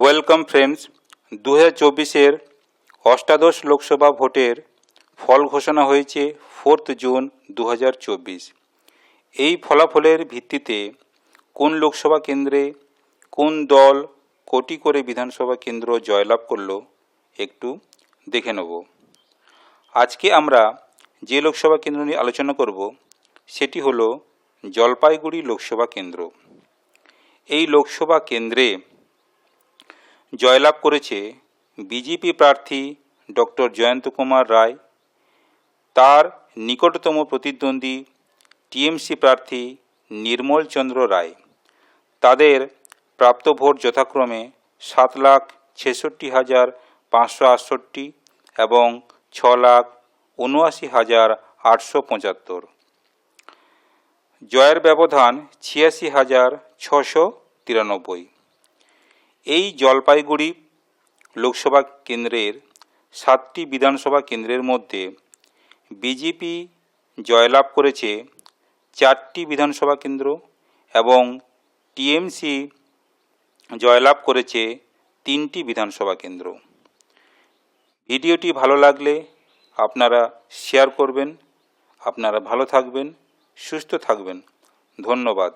Welcome friends দু চব্বিশের অষ্টাদশ লোকসভা ভোটের ফল ঘোষণা হয়েছে ফোর্থ জুন দু হাজার চব্বিশ। এই ফলাফলের ভিত্তিতে কোন লোকসভা কেন্দ্রে কোন দল কোটি করে বিধানসভা কেন্দ্র জয়লাভ করল একটু দেখে নেব। আজকে আমরা যে লোকসভা কেন্দ্র নিয়ে আলোচনা করব, সেটি হলো জলপাইগুড়ি লোকসভা কেন্দ্র। এই লোকসভা কেন্দ্রে জয়লাভ করেছে বিজেপি প্রার্থী ডক্টর জয়ন্ত কুমার রায়। তার নিকটতম প্রতিদ্বন্দ্বী টিএমসি প্রার্থী নির্মল চন্দ্র রায়। তাদের প্রাপ্ত ভোট যথাক্রমে সাত লাখ ছেষট্টি হাজার পাঁচশো আটষট্টি এবং ছ লাখ উনআশি হাজার আটশো পঁচাত্তর। জয়ের ব্যবধান ছিয়াশি হাজার ছশো তিরানব্বই। এই জলপাইগুড়ি লোকসভা কেন্দ্রের সাতটি বিধানসভা কেন্দ্রের মধ্যে বিজেপি জয়লাভ করেছে চারটি বিধানসভা কেন্দ্র এবং টিএমসি জয়লাভ করেছে তিনটি বিধানসভা কেন্দ্র। ভিডিওটি ভালো লাগলে আপনারা শেয়ার করবেন, আপনারা ভালো থাকবেন, সুস্থ থাকবেন। ধন্যবাদ।